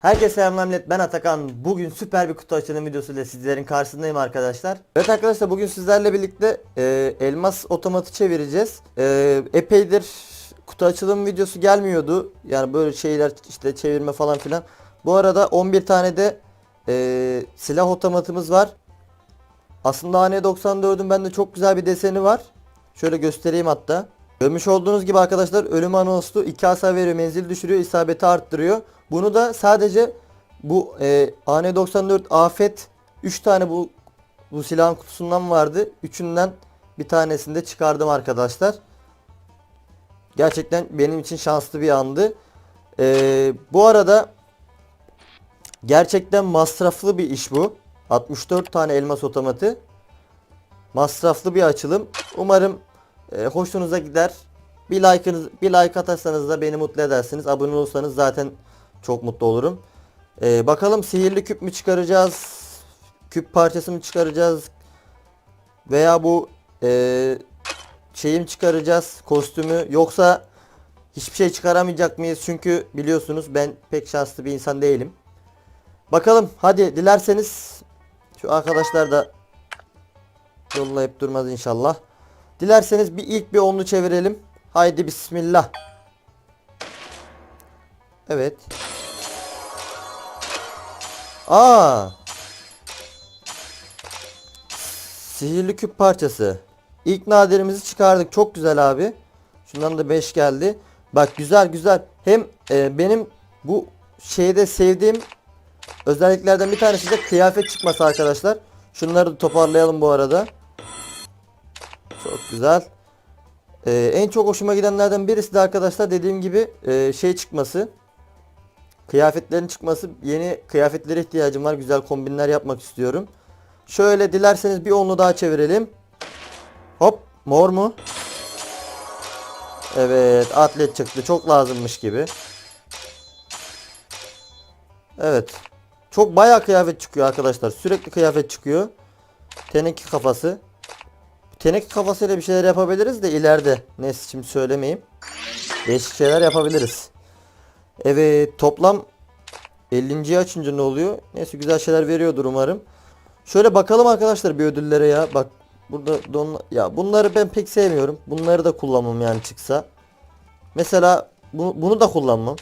Herkese selamlar millet ben Atakan. Bugün süper bir kutu açılım videosuyla sizlerin karşısındayım arkadaşlar. Evet arkadaşlar bugün sizlerle birlikte e, elmas otomatı çevireceğiz. E, Epeydir kutu açılım videosu gelmiyordu. Yani böyle şeyler işte çevirme falan filan. Bu arada 11 tane de e, silah otomatımız var. Aslında AN94'ün bende çok güzel bir deseni var. Şöyle göstereyim hatta. Görmüş olduğunuz gibi arkadaşlar ölüm anonslu 2 hasar veriyor, menzil düşürüyor, isabeti arttırıyor. Bunu da sadece bu e, AN94 Afet 3 tane bu bu silahın kutusundan vardı. Üçünden bir tanesini de çıkardım arkadaşlar. Gerçekten benim için şanslı bir andı. E, bu arada gerçekten masraflı bir iş bu. 64 tane elmas otomatı. Masraflı bir açılım. Umarım e, hoşunuza gider. Bir like'ınız bir like atarsanız da beni mutlu edersiniz. Abone olursanız zaten çok mutlu olurum. E, bakalım sihirli küp mü çıkaracağız? Küp parçası mı çıkaracağız? Veya bu e, şeyi mi çıkaracağız? Kostümü yoksa hiçbir şey çıkaramayacak mıyız? Çünkü biliyorsunuz ben pek şanslı bir insan değilim. Bakalım hadi dilerseniz şu arkadaşlar da yollayıp durmaz inşallah. Dilerseniz bir ilk bir onlu çevirelim. Haydi bismillah. Evet. Aa. Sihirli küp parçası. İlk nadirimizi çıkardık. Çok güzel abi. Şundan da 5 geldi. Bak güzel güzel. Hem e, benim bu şeyde sevdiğim özelliklerden bir tanesi de kıyafet çıkması arkadaşlar. Şunları da toparlayalım bu arada. Çok güzel. Ee, en çok hoşuma gidenlerden birisi de arkadaşlar dediğim gibi e, şey çıkması. Kıyafetlerin çıkması. Yeni kıyafetlere ihtiyacım var. Güzel kombinler yapmak istiyorum. Şöyle dilerseniz bir onlu daha çevirelim. Hop mor mu? Evet atlet çıktı. Çok lazımmış gibi. Evet. Çok bayağı kıyafet çıkıyor arkadaşlar. Sürekli kıyafet çıkıyor. Teneke kafası. Teneke kafasıyla bir şeyler yapabiliriz de ileride. Neyse şimdi söylemeyeyim. Değişik şeyler yapabiliriz. Evet toplam 50. açınca ne oluyor? Neyse güzel şeyler veriyordur umarım. Şöyle bakalım arkadaşlar bir ödüllere ya. Bak burada don ya bunları ben pek sevmiyorum. Bunları da kullanmam yani çıksa. Mesela bu, bunu da kullanmam.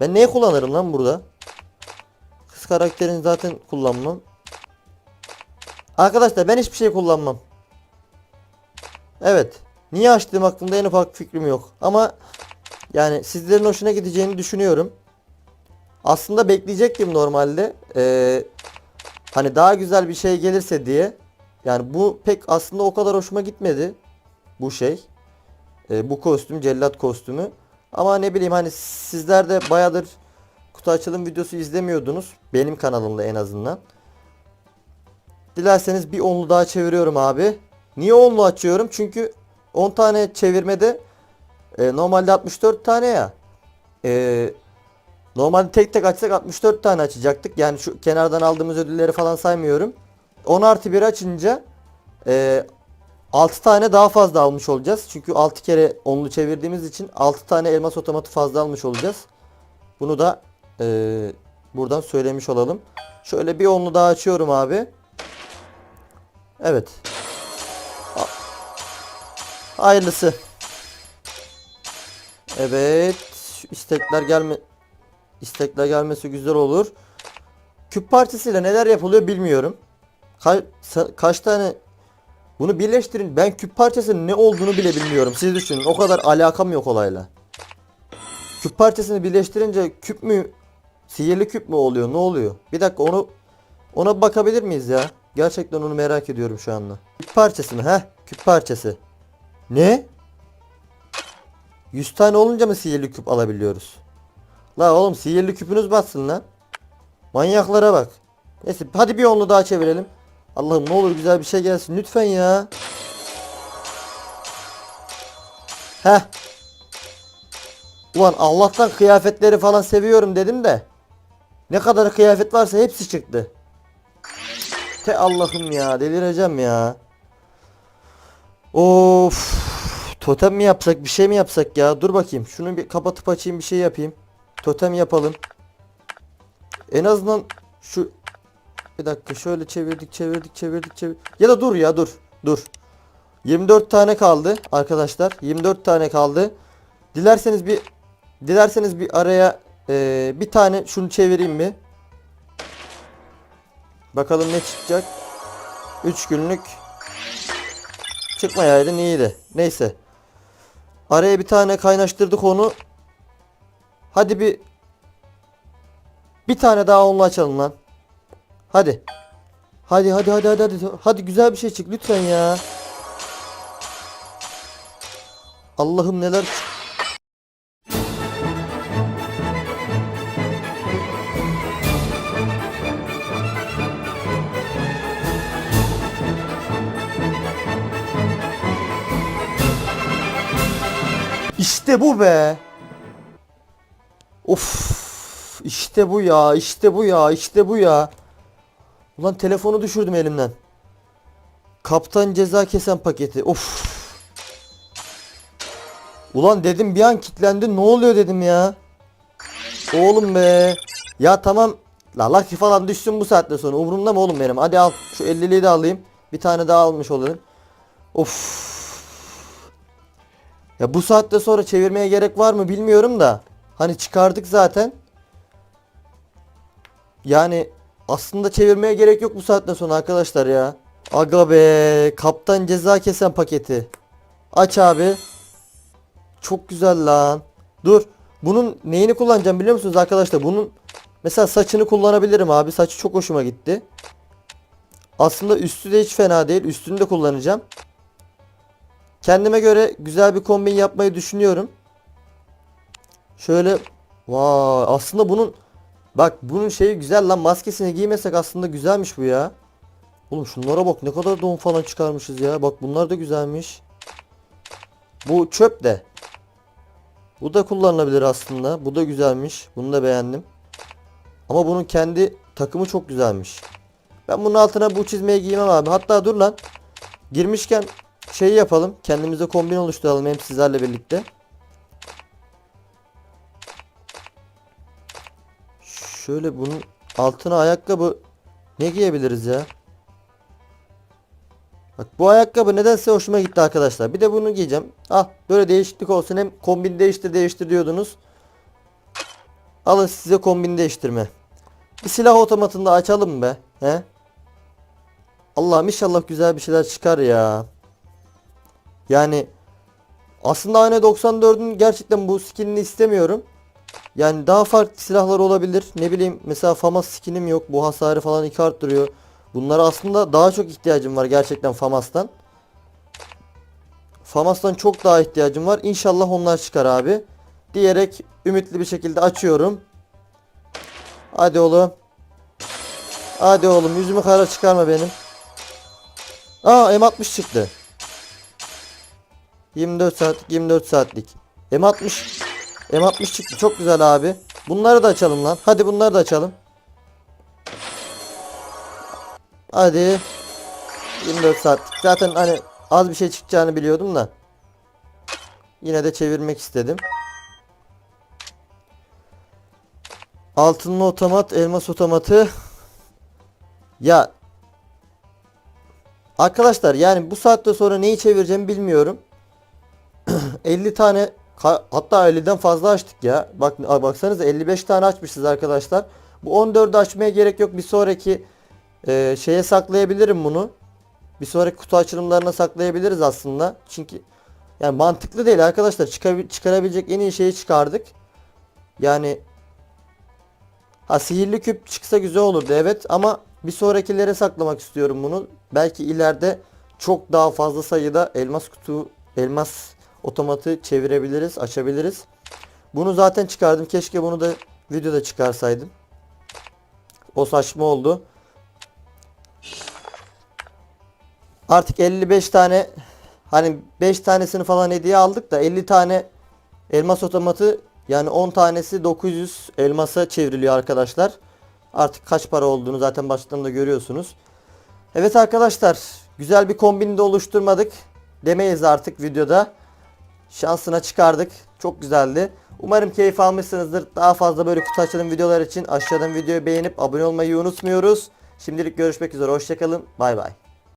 Ben neyi kullanırım lan burada? Kız karakterini zaten kullanmam. Arkadaşlar ben hiçbir şey kullanmam. Evet. Niye açtığım hakkında en ufak fikrim yok. Ama yani sizlerin hoşuna gideceğini düşünüyorum. Aslında bekleyecektim normalde. Ee, hani daha güzel bir şey gelirse diye. Yani bu pek aslında o kadar hoşuma gitmedi. Bu şey. Ee, bu kostüm cellat kostümü. Ama ne bileyim hani sizler de bayadır kutu açılım videosu izlemiyordunuz. Benim kanalımda en azından. Dilerseniz bir onlu daha çeviriyorum abi. Niye onlu açıyorum? Çünkü 10 tane çevirmede e, normalde 64 tane ya. E, normalde tek tek açsak 64 tane açacaktık. Yani şu kenardan aldığımız ödülleri falan saymıyorum. 10 artı 1 açınca e, 6 tane daha fazla almış olacağız. Çünkü 6 kere onlu çevirdiğimiz için 6 tane elmas otomatı fazla almış olacağız. Bunu da e, buradan söylemiş olalım. Şöyle bir onlu daha açıyorum abi. Evet. Hayırlısı. Evet. Şu istekler gelme istekler gelmesi güzel olur. Küp parçasıyla neler yapılıyor bilmiyorum. Ka- kaç tane bunu birleştirin. Ben küp parçasının ne olduğunu bile bilmiyorum. Siz düşünün. O kadar alakam yok olayla. Küp parçasını birleştirince küp mü sihirli küp mü oluyor? Ne oluyor? Bir dakika onu ona bakabilir miyiz ya? Gerçekten onu merak ediyorum şu anda. Küp parçası mı? Heh, küp parçası. Ne? 100 tane olunca mı sihirli küp alabiliyoruz? La oğlum sihirli küpünüz batsın lan. Manyaklara bak. Neyse hadi bir onlu daha çevirelim. Allah'ım ne olur güzel bir şey gelsin lütfen ya. Heh. Ulan Allah'tan kıyafetleri falan seviyorum dedim de. Ne kadar kıyafet varsa hepsi çıktı. Te Allah'ım ya delireceğim ya. Of. Totem mi yapsak bir şey mi yapsak ya? Dur bakayım. Şunu bir kapatıp açayım bir şey yapayım. Totem yapalım. En azından şu bir dakika şöyle çevirdik çevirdik çevirdik çevir. Ya da dur ya dur dur. 24 tane kaldı arkadaşlar. 24 tane kaldı. Dilerseniz bir dilerseniz bir araya eee, bir tane şunu çevireyim mi? Bakalım ne çıkacak. 3 günlük çıkmayaydın iyiydi. Neyse. Araya bir tane kaynaştırdık onu. Hadi bir bir tane daha onunla açalım lan. Hadi. Hadi hadi hadi hadi hadi. Hadi güzel bir şey çık lütfen ya. Allah'ım neler çık- İşte bu be. Of. İşte bu ya. işte bu ya. işte bu ya. Ulan telefonu düşürdüm elimden. Kaptan ceza kesen paketi. Of. Ulan dedim bir an kilitlendi. Ne oluyor dedim ya. Oğlum be. Ya tamam. La Lucky falan düşsün bu saatte sonra. Umurumda mı oğlum benim? Hadi al. Şu 50'liyi de alayım. Bir tane daha almış olayım. Of. Ya bu saatte sonra çevirmeye gerek var mı bilmiyorum da. Hani çıkardık zaten. Yani aslında çevirmeye gerek yok bu saatten sonra arkadaşlar ya. Aga be kaptan ceza kesen paketi. Aç abi. Çok güzel lan. Dur. Bunun neyini kullanacağım biliyor musunuz arkadaşlar? Bunun mesela saçını kullanabilirim abi. Saçı çok hoşuma gitti. Aslında üstü de hiç fena değil. Üstünü de kullanacağım. Kendime göre güzel bir kombin yapmayı düşünüyorum. Şöyle vay aslında bunun bak bunun şeyi güzel lan maskesini giymesek aslında güzelmiş bu ya. Oğlum şunlara bak ne kadar don falan çıkarmışız ya. Bak bunlar da güzelmiş. Bu çöp de. Bu da kullanılabilir aslında. Bu da güzelmiş. Bunu da beğendim. Ama bunun kendi takımı çok güzelmiş. Ben bunun altına bu çizmeyi giymem abi. Hatta dur lan. Girmişken şey yapalım. Kendimize kombin oluşturalım hem sizlerle birlikte. Şöyle bunun altına ayakkabı ne giyebiliriz ya? Bak bu ayakkabı nedense hoşuma gitti arkadaşlar. Bir de bunu giyeceğim. Ah böyle değişiklik olsun. Hem kombin değiştir değiştir diyordunuz. Alın size kombin değiştirme. Bir silah otomatını da açalım be. He? Allah'ım inşallah güzel bir şeyler çıkar ya. Yani aslında aynı 94'ün gerçekten bu skinini istemiyorum. Yani daha farklı silahlar olabilir. Ne bileyim mesela FAMAS skinim yok. Bu hasarı falan iki arttırıyor. Bunlara aslında daha çok ihtiyacım var gerçekten FAMAS'tan. FAMAS'tan çok daha ihtiyacım var. İnşallah onlar çıkar abi. Diyerek ümitli bir şekilde açıyorum. Hadi oğlum. Hadi oğlum yüzümü kara çıkarma benim. Aa M60 çıktı. 24 saat 24 saatlik. M60 M60 çıktı çok güzel abi. Bunları da açalım lan. Hadi bunları da açalım. Hadi. 24 saatlik. Zaten hani az bir şey çıkacağını biliyordum da. Yine de çevirmek istedim. Altınlı otomat, elmas otomatı. Ya Arkadaşlar yani bu saatte sonra neyi çevireceğimi bilmiyorum. 50 tane hatta 50'den fazla açtık ya. Bak baksanıza 55 tane açmışız arkadaşlar. Bu 14'ü açmaya gerek yok. Bir sonraki e, şeye saklayabilirim bunu. Bir sonraki kutu açılımlarına saklayabiliriz aslında. Çünkü yani mantıklı değil arkadaşlar. Çıkar, çıkarabilecek en iyi şeyi çıkardık. Yani ha sihirli küp çıksa güzel olurdu evet ama bir sonrakilere saklamak istiyorum bunu. Belki ileride çok daha fazla sayıda elmas kutu, elmas otomatı çevirebiliriz, açabiliriz. Bunu zaten çıkardım. Keşke bunu da videoda çıkarsaydım. O saçma oldu. Artık 55 tane hani 5 tanesini falan hediye aldık da 50 tane elmas otomatı yani 10 tanesi 900 elmasa çevriliyor arkadaşlar. Artık kaç para olduğunu zaten baştan da görüyorsunuz. Evet arkadaşlar güzel bir kombin de oluşturmadık. Demeyiz artık videoda. Şansına çıkardık. Çok güzeldi. Umarım keyif almışsınızdır. Daha fazla böyle kutu açılım videolar için aşağıdan videoyu beğenip abone olmayı unutmuyoruz. Şimdilik görüşmek üzere. Hoşçakalın. Bay bay.